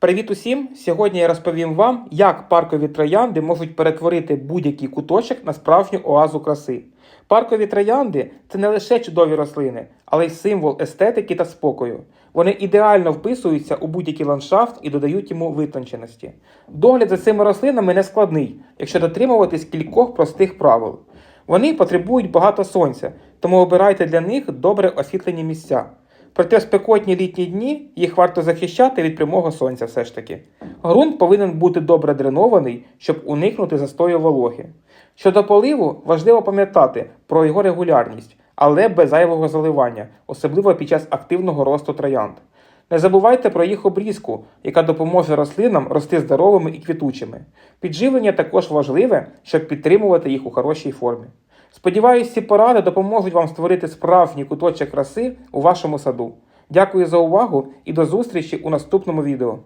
Привіт усім! Сьогодні я розповім вам, як паркові троянди можуть перетворити будь-який куточок на справжню оазу краси. Паркові троянди це не лише чудові рослини, але й символ естетики та спокою. Вони ідеально вписуються у будь-який ландшафт і додають йому витонченості. Догляд за цими рослинами не складний, якщо дотримуватись кількох простих правил. Вони потребують багато сонця, тому обирайте для них добре освітлені місця. Проте в спекотні літні дні їх варто захищати від прямого сонця все ж таки. Ґрунт повинен бути добре дренований, щоб уникнути застою вологи. Щодо поливу, важливо пам'ятати про його регулярність, але без зайвого заливання, особливо під час активного росту троянд. Не забувайте про їх обрізку, яка допоможе рослинам рости здоровими і квітучими. Підживлення також важливе, щоб підтримувати їх у хорошій формі. Сподіваюсь, ці поради допоможуть вам створити справжній куточок краси у вашому саду. Дякую за увагу і до зустрічі у наступному відео.